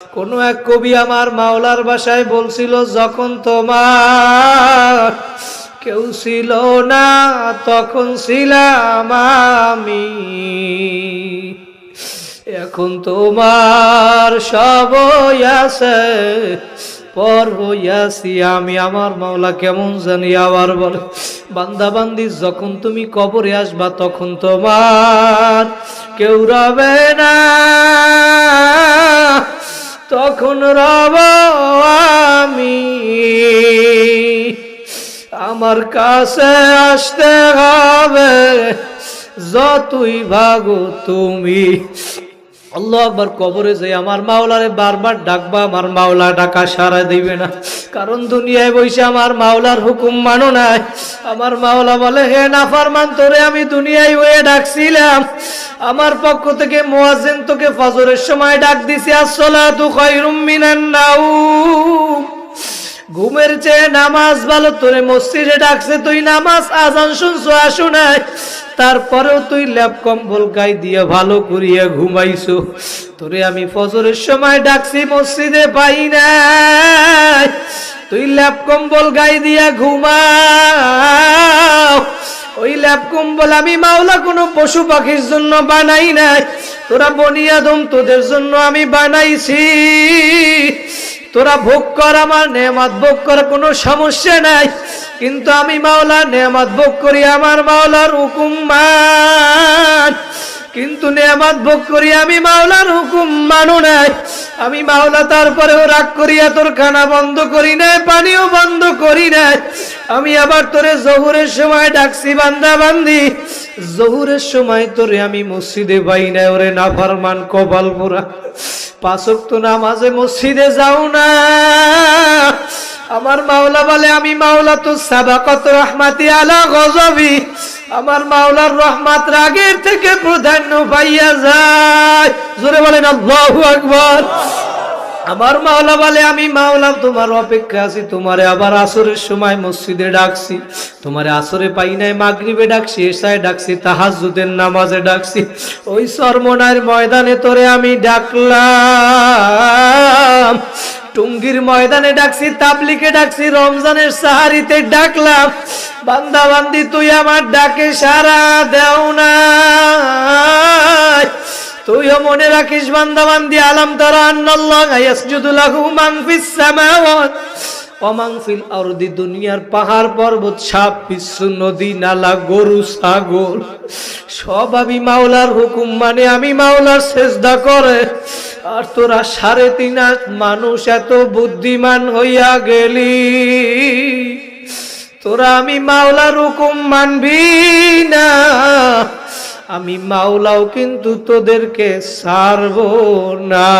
কোন এক কবি আমার মাওলার বাসায় বলছিল, যখন তোমার কেউ ছিল না, তখন ছিলাম আমি। এখন তোমার সব আছে, পর হইয়াছি আমি। আমার মাওলা কেমন জানি আবার বলে, বান্দা বান্দি, যখন তুমি কবরে আসবা, তখন তোমার কেউ রবে না। তখন রব আমি আমার কাছে আসতে হবে যতই ভাগো তুমি আল্লাহ আবার কবরে যাই, আমার মাওলারে বারবার ডাকবা, আমার মাওলা ডাকা সারা দিবে না। কারণ দুনিয়ায় বসে আমার মাওলার হুকুম মানো নাই। আমার মাওলা বলে, হে নাফারমান, তোরে আমি দুনিয়ায় হয়ে ডাকছিলাম। আমার পক্ষ থেকে মোয়াজেন তোকে ফজরের সময় ডাক দিছি আসলা তু কয় মিনান নাউম। ঘুমের চেয়ে নামাজ ভালো, তোরে মসজিদে ডাকছে, তুই নামাজ আজান শুনছো, আসো নাই। তারপরেও তুই ল্যাপ কম্বল গাই দিয়ে ভালো করিয়া ঘুমাইছো। তোরে আমি ফজরের সময় ডাকছি, মসজিদে পাই নাই। তুই ল্যাপ কম্বল গাই দিয়া ঘুমাও। ওই ল্যাপ কম্বল আমি মাওলা কোনো পশু পাখির জন্য বানাই নাই। তোরা বনিয়াদম তোদের জন্য আমি বানাইছি। তোরা ভোগ কর, আমার নেয়ামাত ভোগ কর, কোনো সমস্যা নাই। কিন্তু আমি মাওলা নেমাত ভোগ করি, আমার মাওলার হুকুম মান। কিন্তু নেমাত ভোগ করি, আমি মাওলার হুকুম মানো নাই। আমি মাওলা তারপরেও রাগ করিয়া তোর খানা বন্ধ করি নাই, পানিও বন্ধ করি নাই। আমি আবার তোরে জহুরের সময় ডাকছি, বান্দা বান্দি। জহুরের সময় তোরে আমি মসজিদে পাই নাই, ওরে নাফারমান কপাল পোড়া পাঁচক তো নামাজে মসজিদে যাও না। আমার মাওলা বলে, আমি মাওলা তো সাবাকত রহমাতি আলা গজবি। আমার মাওলার রহমাত রাগের থেকে প্রাধান্য পাইয়া যায়। জোরে বলেন, আল্লাহু আকবার। আমার মাওলা বলে, আমি মাওলা, তোমার অপেক্ষা আছি। তোমারে আবার আসরের সময় মসজিদে ডাকছি। তোমারে আসরে পাই নাই, মাগরিবে ডাকছি এসায় ডাকছি তাহাজুদের নামাজে ডাকছি। ওই সরমনার ময়দানে তোরে আমি ডাকলাম। টুঙ্গির ময়দানে ডাকছি, তাবলিকে ডাকছি, রমজানের সাহারিতে ডাকলাম। বান্দা বান্দি তুই আমার ডাকে সারা দেও না তুইও মনে রাখিস, বান্দা বান্দি, আলাম তারা মান আরদি, দুনিয়ার পাহাড় পর্বত, সাপ বিশ্ব নদী, নালা, গরু, ছাগল, সব আমি মাওলার হুকুম মানে আমি মাওলার সেজদা করে। আর তোরা সাড়ে তিন মানুষ, এত বুদ্ধিমান হইয়া গেলি। তোরা আমি মাওলার হুকুম মানবি না। আমি মাওলাও কিন্তু তোদেরকে সারব না।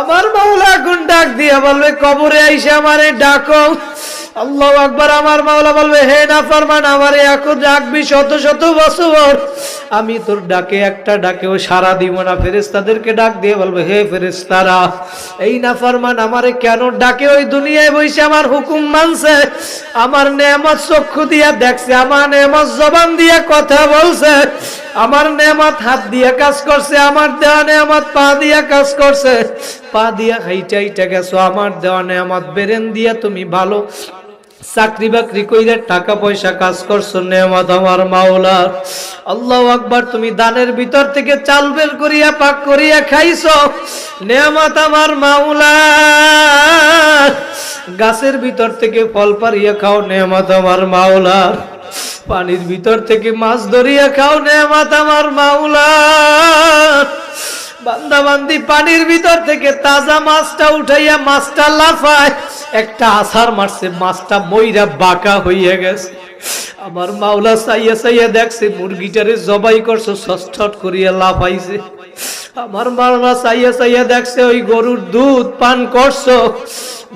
আমার মাওলা এখন ডাক দিয়ে বলবে, কবরে আইসে আমারে ডাকো। আল্লাহ আকবার, আমার মাওলা বলবে, হে না ফরমান, আমারে এখন ডাকবি শত শত বছর। আমি তোর ডাকে, একটা ডাকেও সারা দিব না। ফেরেস্তাদেরকে ডাক দিয়ে বলবে, হে ফেরেস্তারা এই না ফরমান, আমারে কেন ডাকে? ওই দুনিয়ায় বসে আমার হুকুম মানছে। আমার নেমত চক্ষু দিয়া দেখছে, আমার নেমত জবান দিয়া কথা বলছে। আমার নেমত হাত দিয়া কাজ করছে, আমার দেওয়া নেমত পা দিয়া কাজ করছে। পা দিয়া হাইটা হাইটা গেছো, আমার দেওয়া নেমত বেরেন দিয়া তুমি ভালো। চাকরি বাকরি কইরে টাকা পয়সা কাজ করছ নেমাত আমার মাওলার আল্লাহ আকবার, তুমি দানের ভিতর থেকে চাল বের করিয়া, পাক করিয়া খাইছো। নেমাত আমার মাওলা। গাছের ভিতর থেকে ফল পারিয়া খাও নেমাত আমার মাওলার পানির ভিতর থেকে মাছ ধরিয়া খাও নেমাত আমার মাওলার বান্দা বান্দি পানির ভিতর থেকে তাজা মাছটা উঠাইয়া মাছটা লাফায়। একটা আছার মারছে, মাছটা মইরা বাঁকা হইয়া গেছে। আমার মাওলা চাইয়া চাইয়া দেখছে, মুরগিটারে জবাই করছ সস্টট করিয়া লাফাইছে। আমার মাওলা চাইয়া চাইয়া দেখছে, ওই গরুর দুধ পান করছ।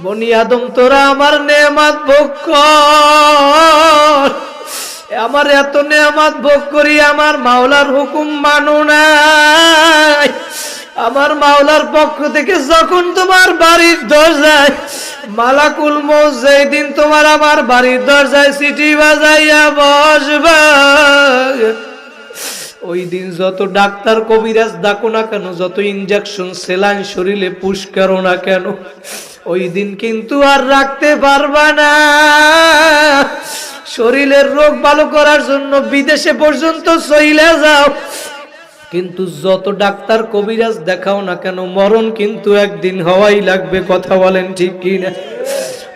বনি আদম, তোরা আমার নেমাত ভোগ কর। আমার এত নেয়ামাত ভোগ করি, আমার মাওলার হুকুম মানো নাই। আমার মাওলার পক্ষ থেকে যখন তোমার বাড়ির দরজায় মালাকুল মৌ যেই দিন তোমার আমার বাড়ির দরজায় সিটি বাজাইয়া বসবা, ওই দিন যত ডাক্তার, কবিরাজ ডাকো না কেন, যত ইনজেকশন সেলাইন শরীরে পুশ করো না কেন, ওই দিন কিন্তু আর রাখতে পারবা না। শরীরের রোগ ভালো করার জন্য বিদেশে পর্যন্ত চইলে যাও। কিন্তু যত ডাক্তার, কবিরাজ দেখাও না কেন, মরণ কিন্তু একদিন হওয়াই লাগবে, কথা বলেন ঠিক কি না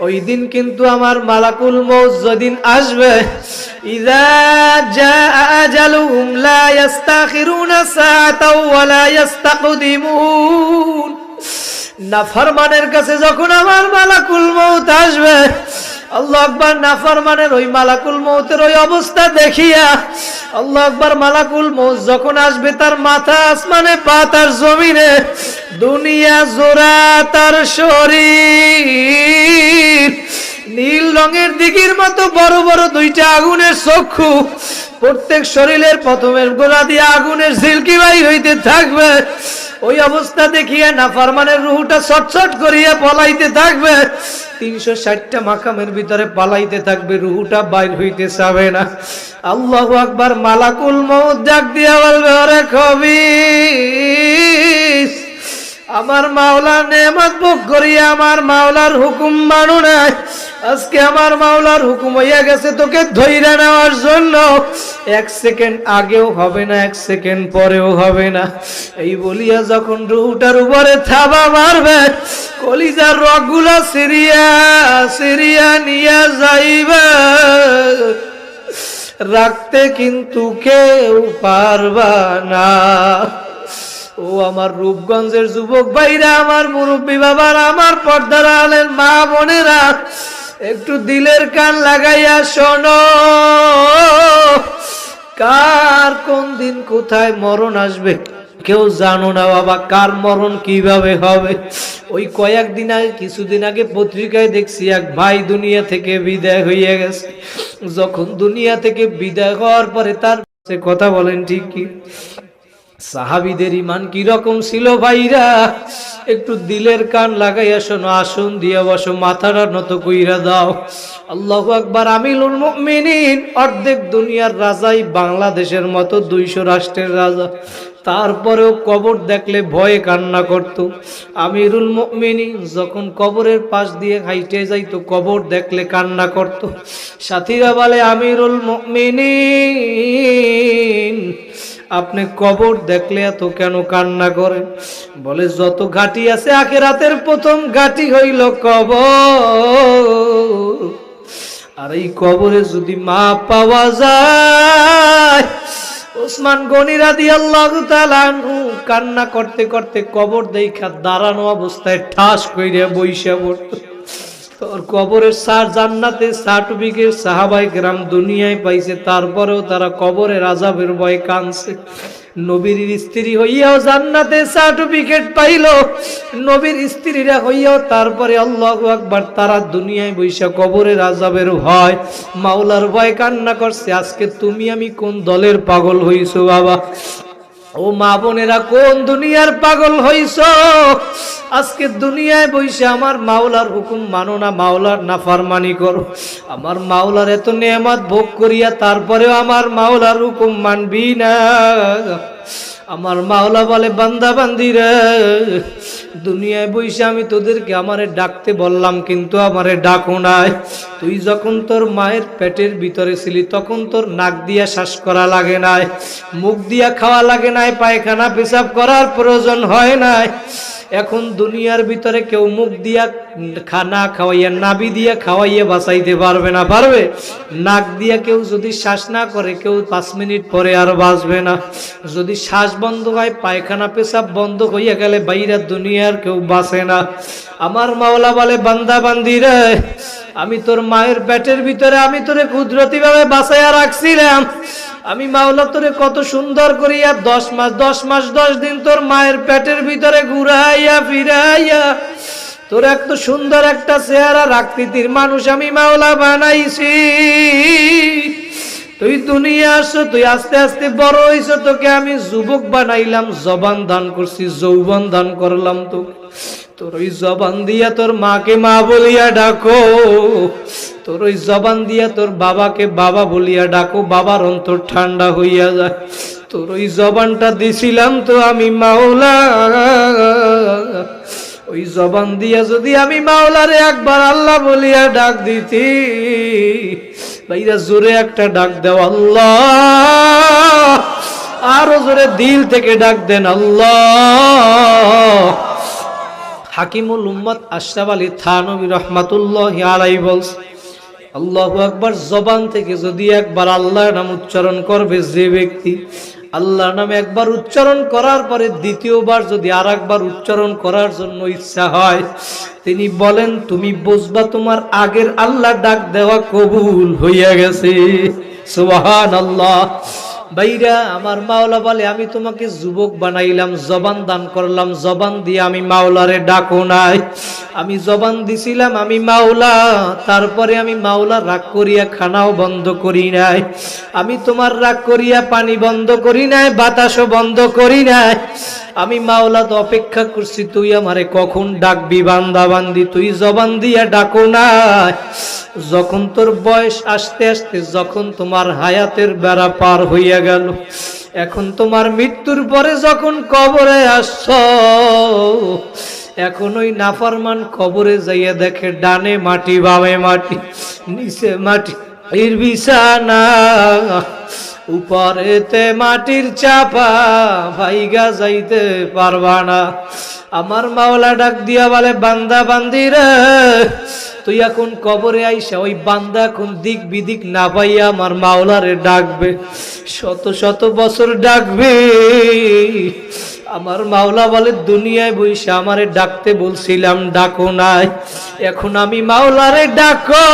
ওই দিন কিন্তু আমার মালাকুল মৌত যেদিন আসবে ইস্তাকদিমুন নাফরমানের কাছে যখন আমার মালাকুল মৌত আসবে আল্লাহ আকবার নাফরমানের ওই মালাকুল মৌতের ওই অবস্থা দেখিয়া আল্লাহ মালাকুল মৌত যখন আসবে তার মাথা আসমানে, পা তার জমিনে, দুনিয়া জোড়া তার শরীর। নীল রঙের দিঘির মতো বড় বড় দুইটা আগুনের চক্ষু। প্রত্যেক শরীরের প্রথমের গোলা দিয়ে আগুনের ঝিলকি বাই হইতে থাকবে। ওই অবস্থা দেখিয়া না ফারমানের রুহুটা ছটছট করিয়া পলাইতে থাকবে। তিনশো ষাটটা মাকামের ভিতরে পালাইতে থাকবে, রুহুটা বাইর হইতে চাবে না। আল্লাহ আকবার মালাকুল মৌ ডাক দিয়া বলবে, ওরে কবি আমার মাওলার নেমাত ভোগ করিয়া আমার মাওলার হুকুম মানু নাই। আজকে আমার মাওলার হুকুম হইয়া গেছে তোকে ধৈর্য নেওয়ার জন্য। এক সেকেন্ড আগেও হবে না, এক সেকেন্ড পরেও হবে না। এই বলিয়া যখন রুহুটার উপরে থাবা মারবে, কলিজার রগগুলা সিরিয়া সিরিয়া নিয়া যাইবে। রাখতে কিন্তু কেউ পারবা না। ও আমার রূপগঞ্জের যুবক ভাইরা, আমার মুরব্বী বাবার, আমার পর্দার আলের মা বোনেরা, একটু দিলের কান লাগাইয়া শোনো। কার কোন দিন কোথায় মরণ আসবে কেউ জানো না বাবা, কার মরণ কীভাবে হবে? ওই কয়েকদিন আগে, কিছুদিন আগে পত্রিকায় দেখছি এক ভাই দুনিয়া থেকে বিদায় হইয়া গেছে। যখন দুনিয়া থেকে বিদায় হওয়ার পরে তার কথা বলেন, ঠিক কি? সাহাবিদের ইমান কি রকম ছিল ভাইরা? একটু দিলের কান লাগাইয়া শোনো, আসন দিয়ে বসো মাথাটা নত কইরা দাও। আল্লাহ আকবার আমিলুল মুমিনিন, অর্ধেক দুনিয়ার রাজাই বাংলাদেশের মতো দুইশো রাষ্ট্রের রাজা। তারপরেও কবর দেখলে ভয়ে কান্না করত। আমিরুল মুমিনিন যখন কবরের পাশ দিয়ে হাইটে যাইতো, কবর দেখলে কান্না করত। সাথীরা বলে, আমিরুল মুমিনিন আপনি কবর দেখলে এত কেন কান্না করেন? বলে, যত ঘাটি আছে আখেরাতের প্রথম ঘাটি হইল কবর। আর এই কবরে যদি মা পাওয়া যায়, ওসমান গনিরা দিয়ে আল্লাহ কান্না করতে করতে কবর দেখা দাঁড়ানো অবস্থায় ঠাস কইরে বইসা পড়তো। তোর কবরের সার জান্নাতে সার্টিফিকেট সাহাবাই গ্রাম দুনিয়ায় পাইছে, তারপরেও তারা কবরের আজাবের ভয় কানছে নবীর স্ত্রী হইয়াও জান্নাতে সার্টিফিকেট পাইল, নবীর স্ত্রীরা হইয়াও তারপরে আল্লাহ আকবার তারা দুনিয়ায় বৈশা কবরের আজাবের ভয়, মাওলার ভয় কান্না করছে, আজকে তুমি আমি কোন দলের পাগল হইছো বাবা? ও মা বোনেরা, কোন দুনিয়ার পাগল হইছ? আজকে দুনিয়ায় বইসে আমার মাওলার হুকুম মানো না, মাওলার নাফারমানি করো। আমার মাওলার এত নেমাত ভোগ করিয়া তারপরেও আমার মাওলার হুকুম মানবি না। আমার মাওলা বলে, বান্দা, বান্দিরে, দুনিয়ায় বইসে আমি তোদেরকে আমারে ডাকতে বললাম, কিন্তু আমারে ডাকো নাই। তুই যখন তোর মায়ের পেটের ভিতরে ছিলি, তখন তোর নাক দিয়া শ্বাস করা লাগে নাই। মুখ দিয়া খাওয়া লাগে নাই, পায়খানা পেশাব করার প্রয়োজন হয় নাই। এখন দুনিয়ার ভিতরে কেউ মুখ দিয়া খানা খাওয়াইয়া নাবি দিয়া খাওয়াইয়া বাঁচাইতে পারবে না, পারবে? নাক দিয়া কেউ যদি শ্বাস না করে, কেউ পাঁচ মিনিট পরে আর বাঁচবে না। যদি শ্বাস বন্ধ হয়, পায়খানা পেশাব বন্ধ হইয়া গেলে বাইরা দুনিয়ার কেউ বাঁচে না। আমার মাওলা বলে, বান্দা, বান্দি রে, আমি তোর মায়ের পেটের ভিতরে, আমি তোরে কুদরতি ভাবে বাঁচাইয়া রাখছিলাম। আমি মাওলা তোরে কত সুন্দর করিয়া দশ মাস দশ মাস, দশ দিন তোর মায়ের পেটের ভিতরে ঘুরাইয়া, ফিরাইয়া, তোর এত সুন্দর একটা চেহারা রাকৃতির মানুষ আমি মাওলা বানাইছি। তুই দুনিয়া আসো, তুই আস্তে আস্তে বড় হইছ, তোকে আমি যুবক বানাইলাম, জবান দান করছি, যৌবন দান করলাম তো তোর ওই জবান দিয়া তোর মাকে মা বলিয়া ডাকো। তোর ওই জবান দিয়া তোর বাবাকে বাবা বলিয়া ডাকো, বাবার অন্তর ঠান্ডা হইয়া যায়। তোর ওই জবানটা দিছিলাম তো আমি মাওলা। ওই জবান দিয়া যদি আমি মাওলারে একবার আল্লাহ বলিয়া ডাক দিতি ভাইরা জোরে একটা ডাক দেও আল্লাহ। আরও জোরে দিল থেকে ডাক দেন আল্লাহ। হাকিমুল উম্মত আশরাফ আলী থানবী রহমাতুল্লাহ আলাই বলছে, আল্লাহ আকবার, জবান থেকে যদি একবার আল্লাহর নাম উচ্চারণ করবে যে ব্যক্তি, আল্লাহর নাম একবার উচ্চারণ করার পরে দ্বিতীয়বার যদি আর একবার উচ্চারণ করার জন্য ইচ্ছা হয়, তিনি বলেন, তুমি বুঝবা, তোমার আগের আল্লাহ ডাক দেওয়া কবুল হইয়া গেছে। সুবহান আল্লাহ বাইরা আমার মাওলা বলে, আমি তোমাকে যুবক বানাইলাম, জবান দান করলাম, জবান দিয়ে আমি মাওলারে ডাকো নাই। আমি জবান দিছিলাম, আমি মাওলা, তারপরে আমি মাওলা রাগ করিয়া খানাও বন্ধ করি নাই। আমি তোমার রাগ করিয়া পানি বন্ধ করি নাই, বাতাসও বন্ধ করি নাই। আমি মাওলা তো অপেক্ষা করছি, তুই আমারে কখন ডাকবি বান্দা বান্দি, তুই জবান দিয়া ডাকো নাই। যখন তোর বয়স আস্তে আস্তে, যখন তোমার হায়াতের বেড়া পার হইয়া গেল। এখন তোমার মৃত্যুর পরে যখন কবরে আসছ, এখন ওই নাফরমান কবরে যাইয়া দেখে ডানে মাটি, বামে মাটি, নিচে মাটি এর বিছানা, উপরেতে মাটির চাপা, ভাইগা যাইতে পারবা না। আমার মাওলা ডাক দিয়া বলে, বান্দা, বান্দিরে তুই এখন কবরে আইসা ওই বান্দা এখন দিক বিদিক না পাইয়া আমার মাওলারে ডাকবে। শত শত বছর ডাকবে। আমার মাওলা বলে, দুনিয়ায় বইসা আমারে ডাকতে বলছিলাম, ডাকো নাই। এখন আমি মাওলারে ডাকো।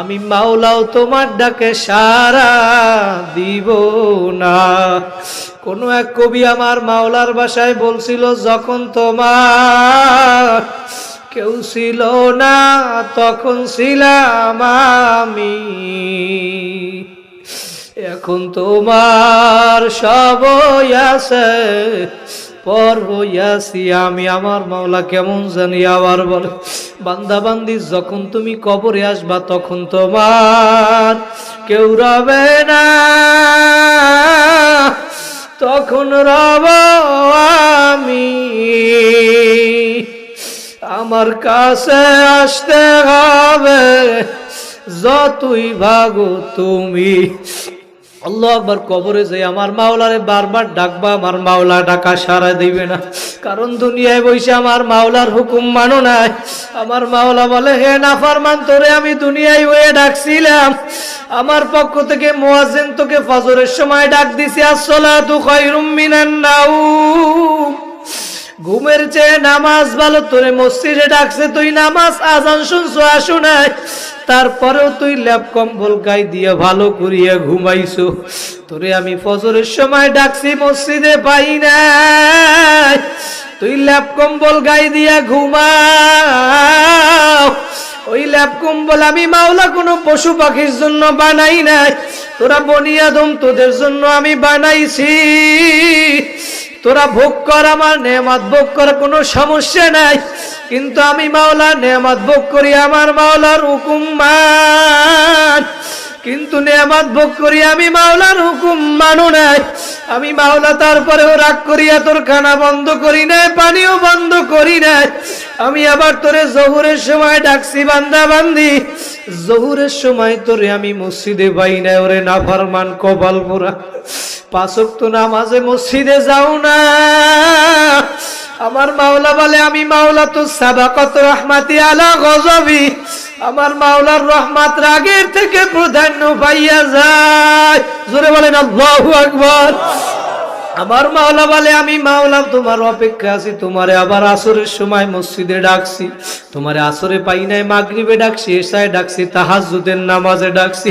আমি মাওলাও তোমার ডাকে সারা দিব না। কোন এক কবি আমার মাওলার বাসায় বলছিল, যখন তোমার কেউ ছিল না, তখন ছিলাম আমি। এখন তোমার সব আছে, পর হইয়াছি আমি। আমার মাওলা কেমন জানি আবার বলে, বান্দা বান্দি, যখন তুমি কবরে আসবা, তখন তোমার কেউ রবে না। তখন রব আমি। আমার কাছে আসতে হবে, যতই ভাগো তুমি। আল্লাহ একবার কবরে যাই আমার মাওলারে বারবার ডাকবা, আমার মাওলা ডাকা সারা দিবে না। কারণ দুনিয়ায় বসে আমার মাওলার হুকুম মানো নাই। আমার মাওলা বলে, হে নাফারমান, তোরে আমি দুনিয়ায় হয়ে ডাকছিলাম। আমার পক্ষ থেকে মোয়াজেন তোকে ফজরের সময় ডাক দিছি, আসসালাতু খায়রুম মিনান নাউম। ঘুমের চেয়ে নামাজ ভালো, তোরে মসজিদে ডাকছে, তুই নামাজ আজান শুনছো, আসো নাই। তারপরেও তুই ল্যাপ কম্বল গাই দিয়ে ভালো করিয়া ঘুমাইছো। তোরে আমি ফজরের সময় ডাকছি, মসজিদে পাই নাই। তুই ল্যাপ কম্বল গাই দিয়া ঘুমাও। ওই ল্যাপ কম্বল আমি মাওলা কোনো পশু পাখির জন্য বানাই নাই। তোরা বনিয়াদম তোদের জন্য আমি বানাইছি। তোরা ভোগ কর, আমার নেমাত ভোগ কর, কোনো সমস্যা নাই। কিন্তু আমি মাওলা নেমাত ভোগ করি, আমার মাওলার হুকুম মান। কিন্তু নেমাত ভোগ করি, আমি মাওলার হুকুম মানো নাই। আমি মাওলা, তারপরেও রাগ করিয়া তোর খানা বন্ধ করি নাই, পানিও বন্ধ করি নাই। আমি আবার তোরে জহুরের সময় ডাকছি বান্দা বান্দি জহুরের সময় তোরে আমি মসজিদে পাই নাই, ওরে নাফারমান কপাল পোড়া পাঁচক তো নামাজে মসজিদে যাও না। আমার মাওলা বলে, আমি মাওলা তো সাবাকত রহমাতি আলা গজবি। আমার মাওলার রহমাত রাগের থেকে প্রাধান্য পাইয়া যায়। জোরে বলেন, আল্লাহু আকবার। আমার মাওলা বলে, আমি মাওলা, তোমার অপেক্ষা আছি। তোমারে আবার আসরের সময় মসজিদে ডাকছি। তোমারে আসরে পাই নাই, মাগরিবে ডাকছি এসায় ডাকছি তাহাজুদের নামাজে ডাকছি।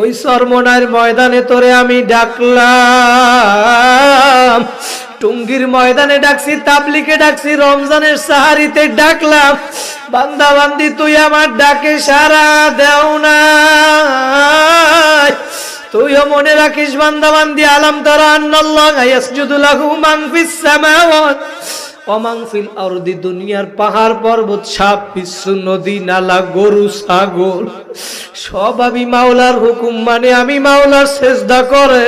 ওই সরমনার ময়দানে তোরে আমি ডাকলাম। টুঙ্গির ময়দানে ডাকছি, তাবলিকে ডাকছি, রমজানের সাহারিতে ডাকলাম। বান্দা বান্দি তুই আমার ডাকে সারা দেও না তুইও মনে রাখিস বান্দা বান্দি আলাম তারা মান আরদি, দুনিয়ার পাহাড় পর্বত, সাপ বিশ্ব নদী, নালা, গরু, ছাগল। সব আমি মাওলার হুকুম মানে আমি মাওলার সেজদা করে।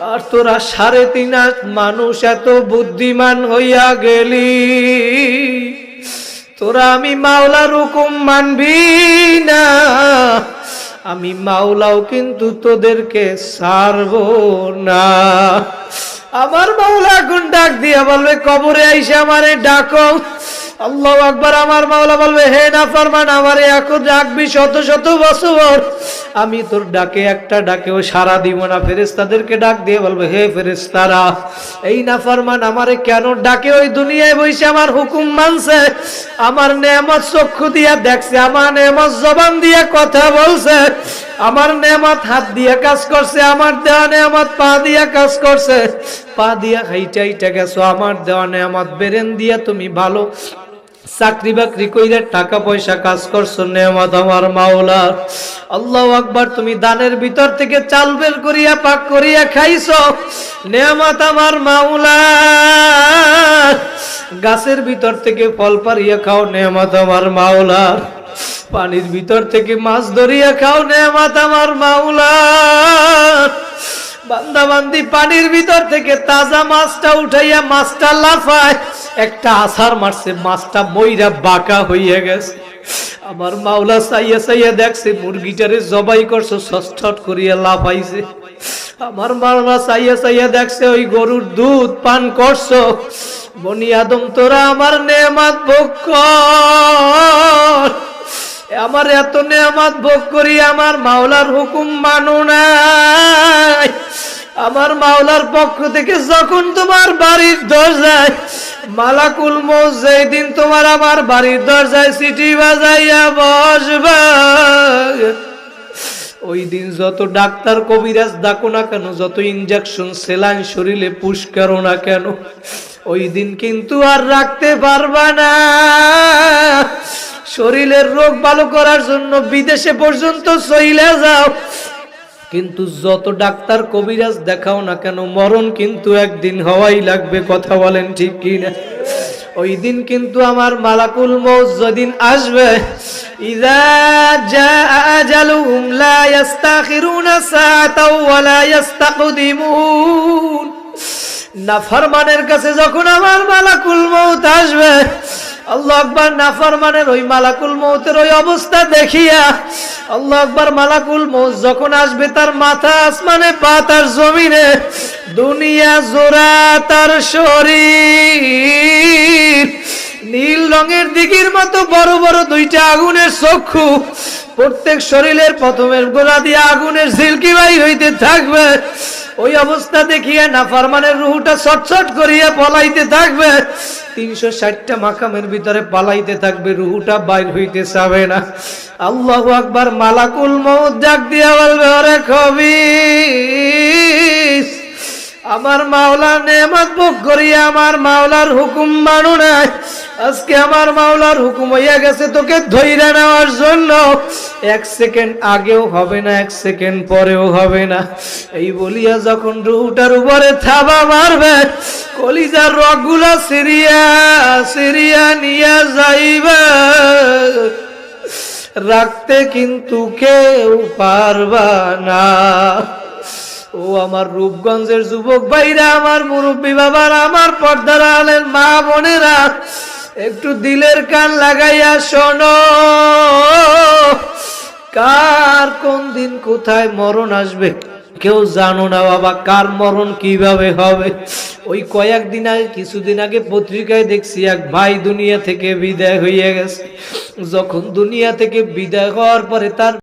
আর তোরা সাড়ে তিন মানুষ, এত বুদ্ধিমান হইয়া গেলি। তোরা আমি মাওলার হুকুম মানবি না। আমি মাওলাও কিন্তু তোদেরকে সারবো না। আমার মাওলা এখন ডাক দিয়া বলবে কবরে আইসে আমারে ডাকো। আল্লাহ আকবার, আমার মাওলা বলবে, হে না ফরমান, আমারে এখন ডাকবি শত শত বছর। আমি তোর ডাকে, একটা ডাকেও সারা দিব না। ফেরেস্তাদেরকে ডাক দিয়ে বলবে, হে ফেরেস্তারা এই না ফরমান, আমারে কেন ডাকে? ওই দুনিয়ায় বসে আমার হুকুম মানছে। আমার নেমত চক্ষু দিয়া দেখছে, আমার নেমত জবান দিয়া কথা বলছে। আমার নেমাত হাত দিয়া কাজ করছে, আমার দেওয়া নেমত পা দিয়া কাজ করছে। পা দিয়া হাইটা হাইটা গেছো, আমার দেওয়া নেমত বেরেন দিয়া তুমি ভালো। চাকরি বাকরি কইরে টাকা পয়সা কাজ করছ নেমাত আমার মাওলার। আল্লাহ আকবার, তুমি দানের ভিতর থেকে চাল বের করিয়া, পাক করিয়া খাইছো। নেমাত আমার মাওলা গাছের ভিতর থেকে ফল পারিয়া খাও নেমাত আমার মাওলার। পানির ভিতর থেকে মাছ ধরিয়া খাও নেমাত আমার মাওলার বান্দাবান্দি পানির ভিতর থেকে তাজা মাছটা উঠাইয়া মাছটা লাফায়, একটা আছার মারছে, মাছটা মইরা বাঁকা হইয়া গেছে। আমার মাওলা চাইয়া চাইয়া দেখছে, মুরগিটারে জবাই করছ সস্টট করিয়া লাফাইছে। আমার মাওলা চাইয়া চাইয়া দেখছে, ওই গরুর দুধ পান করছ। বনি আদম, তোরা আমার নেমাত ভোগ কর। আমার এত নেয়ামাত ভোগ করি, আমার মাওলার হুকুম মানো নাই। আমার মাওলার পক্ষ থেকে যখন তোমার বাড়ির দরজায় মালাকুল মৌ যেদিন তোমার আমার বাড়ির দরজায় সিটি বাজাইয়া বসবা ওই দিন যত ডাক্তার কবিরাজ ডাকো না কেন, যত ইঞ্জেকশন সেলাইন শরীরে পুশ করো না কেন, ওই দিন কিন্তু আর রাখতে পারবা না। শরীরের রোগ ভালো করার জন্য বিদেশে পর্যন্ত চইলে যাও। কিন্তু যত ডাক্তার কবিরাজ দেখাও না কেন, মরণ কিন্তু একদিন হওয়াই লাগবে, কথা বলেন ঠিক কি না ওই দিন কিন্তু আমার মালাকুল মৌত যেদিন আসবে ইযা জাআ আজালুহুম লা ইস্তাখিরুনা সাআতাও ওয়া লা নাফরমানের কাছে যখন আমার মালাকুল মৌত আসবে, আল্লাহ আকবার নাফরমানের ওই মালাকুল মৌতের ওই অবস্থা দেখিয়া আল্লাহ আকবার মালাকুল মৌত যখন আসবে তার মাথা আসমানে, পা তার জমিনে, দুনিয়া জোড়া তার শরীর। নীল রঙের দিঘির মতো বড় বড় দুইটা আগুনের চক্ষু। প্রত্যেক শরীরের প্রথমের গোলা দিয়ে আগুনের ঝিলকি বাই হইতে থাকবে। ওই অবস্থা দেখিয়া না ফারমানের রুহুটা ছটছট করিয়া পলাইতে থাকবে। তিনশো ষাটটা মাকামের ভিতরে পালাইতে থাকবে, রুহুটা বাইর হইতে চাবে না। আল্লাহ আকবার মালাকুল মৌত ডাক দিয়া বলবে, ওরে কবি! আমার মাওলার নেমাত ভোগ করিয়া আমার মাওলার হুকুম মানো নাই। আজকে আমার মাওলার হুকুম হইয়া গেছে তোকে ধৈর্য নেওয়ার জন্য। এক সেকেন্ড আগেও হবে না, এক সেকেন্ড পরেও হবে না। এই বলিয়া যখন রুটার উপরে থাবা মারবে, কলিজার রগগুলা সিরিয়া সিরিয়া নিয়া যাইবে। রাখতে কিন্তু কেউ পারবা না। ও আমার রূপগঞ্জের যুবক ভাইরা, আমার মুরব্বী বাবার, আমার পর্দার আলেন মা বোনেরা, একটু দিলের কান লাগাইয়া শোনো। কার কোন দিন কোথায় মরণ আসবে কেউ জানো না বাবা, কার মরণ কীভাবে হবে? ওই কয়েকদিন আগে, কিছুদিন আগে পত্রিকায় দেখছি এক ভাই দুনিয়া থেকে বিদায় হইয়া গেছে। যখন দুনিয়া থেকে বিদায় হওয়ার পরে তার